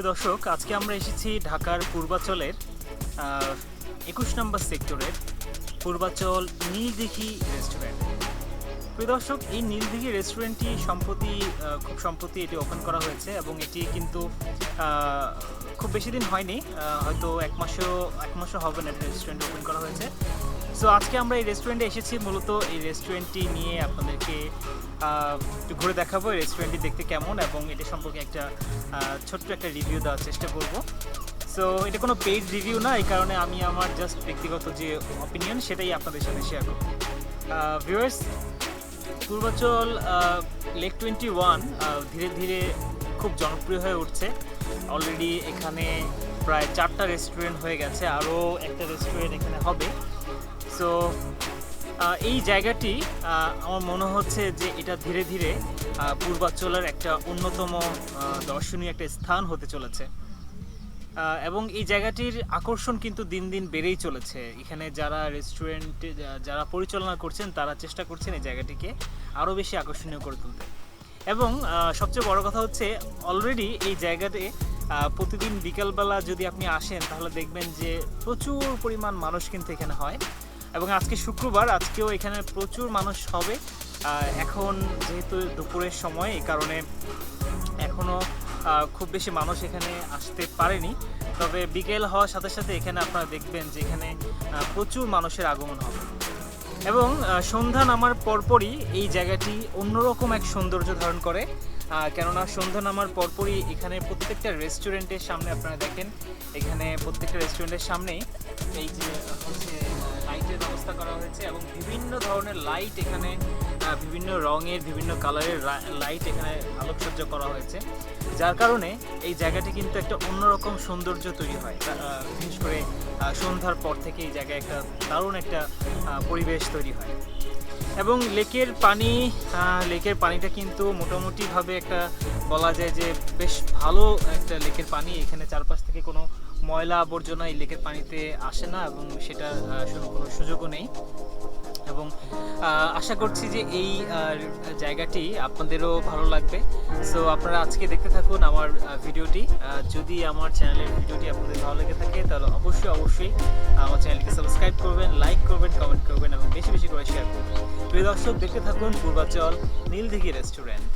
সুপ্রিয় দর্শক, আজকে আমরা এসেছি ঢাকার পূর্বাচলের একুশ নম্বর সেক্টরের পূর্বাচল নীলদিঘি রেস্টুরেন্ট প্রিয় দর্শক, এই নীলদিঘি রেস্টুরেন্টটি সম্প্রতি খুব সম্প্রতি এটি ওপেন করা হয়েছে এবং এটি কিন্তু খুব বেশি দিন হয়নি হয়তো এক মাসও এক মাসও হবে না রেস্টুরেন্ট ওপেন করা হয়েছে। সো আজকে আমরা এই রেস্টুরেন্টে এসেছি। মূলত এই রেস্টুরেন্টটি নিয়ে আপনাদেরকে একটু ঘুরে দেখাবো। এই রেস্টুরেন্টটি দেখতে কেমন এবং এটা সম্পর্কে একটা ছোট্ট একটা রিভিউ দেওয়ার চেষ্টা করব। সো এটা কোনো পেইড রিভিউ না। এই কারণে আমি আমার জাস্ট ব্যক্তিগত যে অপিনিয়ন সেটাই আপনাদের সাথে শেয়ার করব। Viewers Purbachal lake twenty one ধীরে ধীরে খুব জনপ্রিয় হয়ে উঠছে। অলরেডি এখানে প্রায় চারটা রেস্টুরেন্ট হয়ে গেছে। আরও একটা রেস্টুরেন্ট এখানে হবে। সো এই জায়গাটি আমার মনে হচ্ছে যে এটা ধীরে ধীরে পূর্বাঞ্চলের একটা অন্যতম দর্শনীয় একটা স্থান হতে চলেছে। এবং এই জায়গাটির আকর্ষণ কিন্তু দিন দিন বেড়েই চলেছে। এখানে যারা রেস্টুরেন্টে যারা পরিচালনা করছেন, তারা চেষ্টা করছেন এই জায়গাটিকে আরও বেশি আকর্ষণীয় করে তুলতে। এবং সবচেয়ে বড় কথা হচ্ছে অলরেডি এই জায়গাতে প্রতিদিন বিকালবেলা যদি আপনি আসেন, তাহলে দেখবেন যে প্রচুর পরিমাণ মানুষ কিন্তু এখানে হয়। এবং আজকে শুক্রবার, আজকেও এখানে প্রচুর মানুষ হবে। এখন যেহেতু দুপুরের সময়, এই কারণে এখনও খুব বেশি মানুষ এখানে আসতে পারেনি। তবে বিকেল হওয়ার সাথে সাথে এখানে আপনারা দেখবেন যে এখানে প্রচুর মানুষের আগমন হবে। এবং সন্ধ্যা নামার পরপরই এই জায়গাটি অন্যরকম এক সৌন্দর্য ধারণ করে। কেননা সন্ধ্যা নামার পরপরই এখানে প্রত্যেকটা রেস্টুরেন্টের সামনে আপনারা দেখেন, এখানে প্রত্যেকটা রেস্টুরেন্টের সামনেই এই যে, হচ্ছে ব্যবস্থা করা হয়েছে এবং বিভিন্ন ধরনের লাইট এখানে বিভিন্ন রঙের, বিভিন্ন কালারের লাইট এখানে আলোকসজ্জা করা হয়েছে। যার কারণে এই জায়গাটি কিন্তু একটা অন্যরকম সৌন্দর্য তৈরি হয়। বিশেষ করে সন্ধ্যার পর থেকে এই জায়গায় একটা দারুণ একটা পরিবেশ তৈরি হয়। এবং লেকের পানি লেকের পানিটা কিন্তু মোটামুটিভাবে একটা বলা যায় যে বেশ ভালো একটা লেকের পানি। এখানে চারপাশ থেকে কোনো ময়লা আবর্জনা এই লেকের পানিতে আসে না এবং সেটা কোনো সুযোগও নেই। এবং আশা করছি যে এই জায়গাটি আপনাদেরও ভালো লাগবে। সো আপনারা আজকে দেখতে থাকুন আমার ভিডিওটি। যদি আমার চ্যানেলের ভিডিওটি আপনাদের ভালো লেগে থাকে, তাহলে অবশ্যই অবশ্যই আমার চ্যানেলটিকে সাবস্ক্রাইব করবেন, লাইক করবেন, কমেন্ট করবেন এবং বেশি বেশি করে শেয়ার করবেন। প্রিয় দর্শক, দেখতে থাকুন পূর্বাচল নীলদিঘি রেস্টুরেন্ট।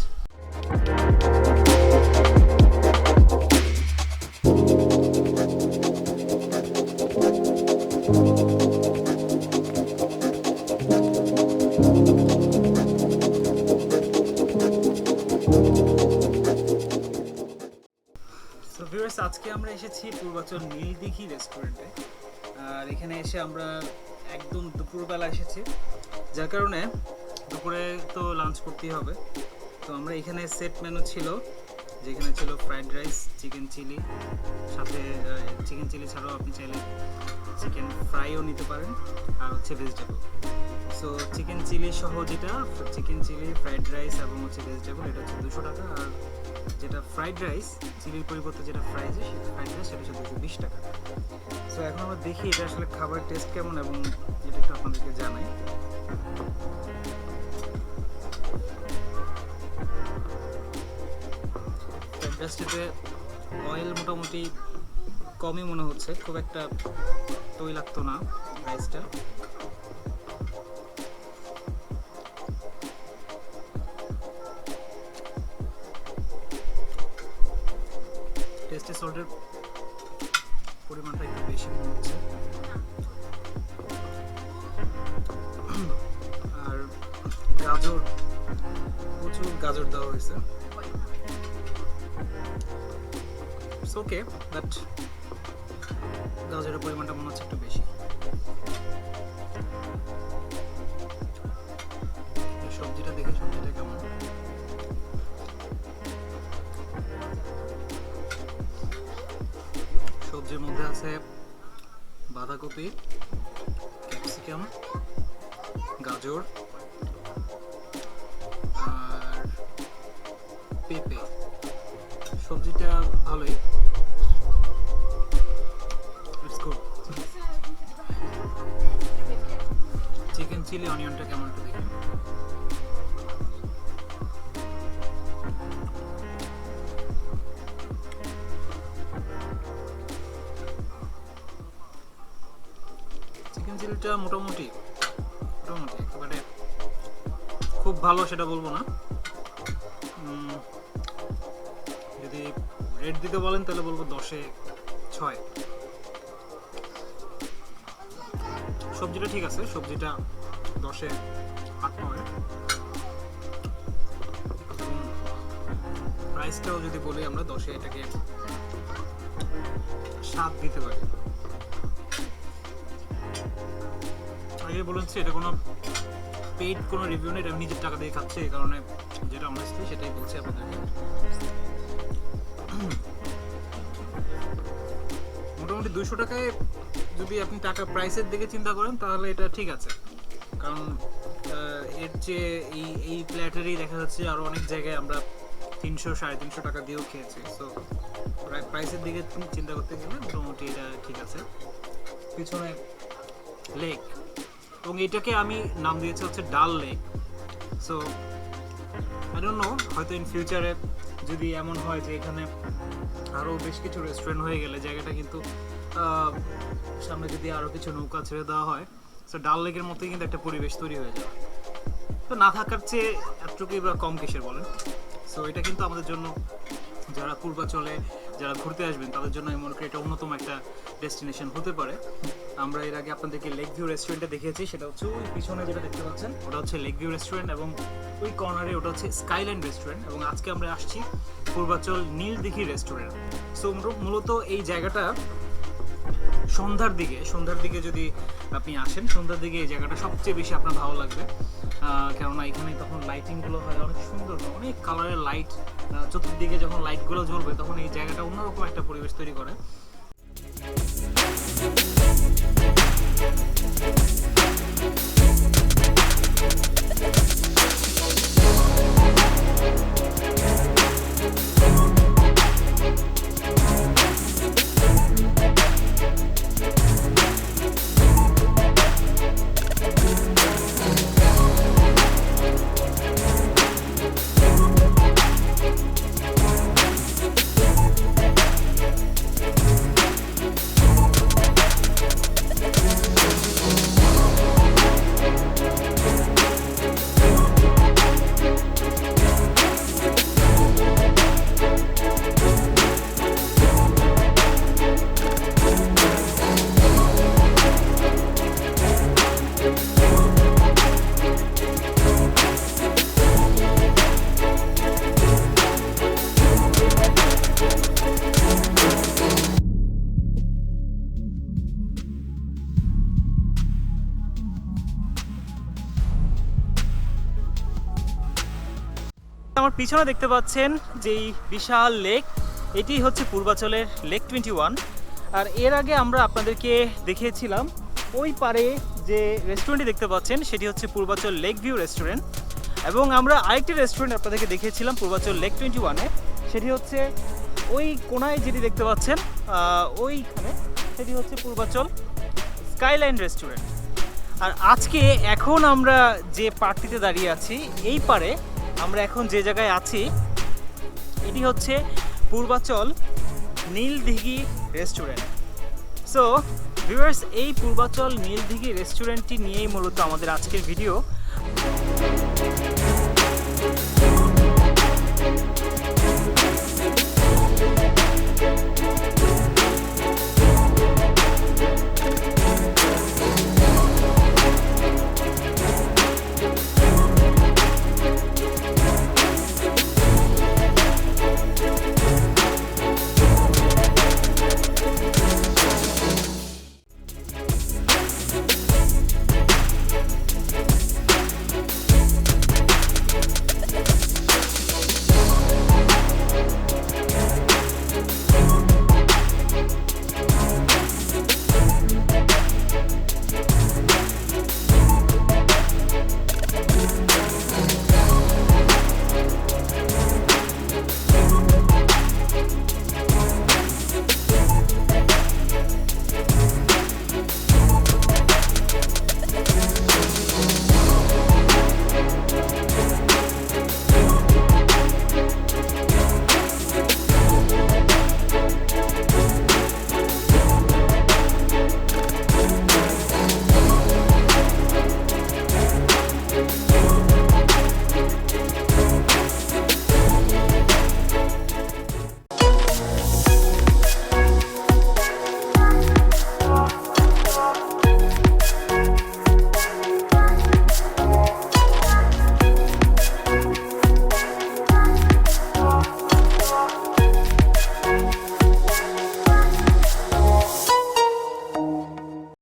পূর্বাচল নীলদিঘি রেস্টুরেন্টে আর এখানে এসে আমরা একদম দুপুরবেলা এসেছি। যার কারণে দুপুরে তো লাঞ্চ করতেই হবে। তো আমরা এখানে সেট মেনু ছিল, যেখানে ছিল ফ্রাইড রাইস চিকেন চিলি সাথে চিকেন চিলি ছাড়াও আপনি চাইলে চিকেন ফ্রাইও নিতে পারেন, আর হচ্ছে ভেজিটেবল সো চিকেন চিলি সহ যেটা চিকেন চিলি ফ্রাইড রাইস এবং হচ্ছে ভেজিটেবল এটা হচ্ছে দুশো টাকা। আর যেটা ফ্রাইড রাইস চিলির পরিবর্তে যেটা ফ্রাইড সেই ফ্রাইড রাইস সেটা হচ্ছে দুশো বিশ টাকা। সো এখন আমরা দেখি এটা আসলে খাবারের টেস্ট কেমন এবং এটা একটু আপনাদেরকে জানাই। ইন্ডাস্ট্রিতে অয়েল মোটামুটি কমই মনে হচ্ছে, খুব একটা তৈলাক্ত না রাইসটা সল্টের পরিমাণটা একটু বেশি মনে হচ্ছে। আর গাজর, প্রচুর গাজর দেওয়া হয়েছে। ওকে বাট গাজরের পরিমাণটা মনে হচ্ছে একটু বেশি। সবজিটা দেখে সবজিটা কেমন? সবজির মধ্যে আছে বাঁধাকপি, ক্যাপসিকাম, গাজর, আর পেঁপে। সবজিটা ভালোই। চিকেন চিলি অনিয়নটা কেমন একটু দেখি। স্টাইলটা মোটামুটি মোটামুটি একেবারে খুব ভালো সেটা বলব না। যদি রেট দিতে বলেন তাহলে বলব দশে ছয়। সবজিটা ঠিক আছে, সবজিটা দশে আট নয়। প্রাইসটাও যদি বলি আমরা, দশে এটাকে সাত দিতে পারি। আগে বলেছি, এটা কোনো পেইড কোনো রিভিউ নেই, এটা নিজের টাকা দিয়ে খাচ্ছি, এই কারণে যেটা আমরা সেটাই বলছি আপনাদেরকে মোটামুটি দুইশো টাকায় যদি আপনি টাকা প্রাইসের দিকে চিন্তা করেন, তাহলে এটা ঠিক আছে। কারণ এর চেয়ে এই এই প্ল্যাটারই দেখা যাচ্ছে আরও অনেক জায়গায় আমরা তিনশো, সাড়ে তিনশো টাকা দিয়েও খেয়েছি। সো প্রাইসের দিকে চিন্তা করতে গেলে মোটামুটি এটা ঠিক আছে। পিছনে লেক এবং এটাকে আমি নাম দিয়েছি হচ্ছে Dal lake. So I don't know হয়তো ইন ফিউচারে যদি এমন হয় যে এখানে আরও বেশ কিছু রেস্টুরেন্ট হয়ে গেলে, জায়গাটা কিন্তু সামনে যদি আরও কিছু নৌকা ছেড়ে দেওয়া হয় সো ডাল লেকের মতোই কিন্তু একটা পরিবেশ তৈরি হয়ে যায়। তো না থাকার চেয়ে এতটুকুই বা কম কিসের বলেন? সো এটা কিন্তু আমাদের জন্য, যারা পূর্বাচলে যারা ঘুরতে আসবেন, তাদের জন্য আমি মনে করি এটা অন্যতম একটা ডেস্টিনেশন হতে পারে। আমরা এর আগে আপনাদেরকে লেক ভিউ রেস্টুরেন্টে দেখিয়েছি, সেটা হচ্ছে ওই পিছনে যেটা দেখতে পাচ্ছেন, ওটা হচ্ছে লেক ভিউ রেস্টুরেন্ট এবং ওই কর্নারে ওটা হচ্ছে স্কাইল্যান্ড রেস্টুরেন্ট এবং আজকে আমরা আসছি পূর্বাচল নীলদিঘি রেস্টুরেন্ট সো মূলত এই জায়গাটা সন্ধ্যার দিকে সন্ধ্যার দিকে যদি আপনি আসেন, সন্ধ্যার দিকে এই জায়গাটা সবচেয়ে বেশি আপনার ভালো লাগবে। কেননা এখানে তখন লাইটিংগুলো হয় অনেক সুন্দর, অনেক কালারের লাইট চতুর্দিকে যখন লাইটগুলো জ্বলবে তখন এই জায়গাটা অন্যরকম একটা পরিবেশ তৈরি করে। আমার পিছনে দেখতে পাচ্ছেন যেই বিশাল লেক এটি হচ্ছে পূর্বাচলের লেক টোয়েন্টি ওয়ান আর এর আগে আমরা আপনাদেরকে দেখিয়েছিলাম, ওই পারে যে রেস্টুরেন্টটি দেখতে পাচ্ছেন, সেটি হচ্ছে পূর্বাচল লেক ভিউ রেস্টুরেন্ট এবং আমরা আরেকটি রেস্টুরেন্ট আপনাদেরকে দেখিয়েছিলাম, পূর্বাচল লেক টোয়েন্টি ওয়ানে সেটি হচ্ছে ওই কোনায় যেটি দেখতে পাচ্ছেন ওইখানে সেটি হচ্ছে পূর্বাচল স্কাইলাইন রেস্টুরেন্ট আর আজকে এখন আমরা যে পার্কটিতে দাঁড়িয়ে আছি, এই পারে আমরা এখন যে জায়গায় আছি, এটি হচ্ছে Purbachal Nildighi restaurant so viewers এই পূর্বাচল নীলদিঘি রেস্টুরেন্টটি নিয়েই মূলত আমাদের আজকের ভিডিও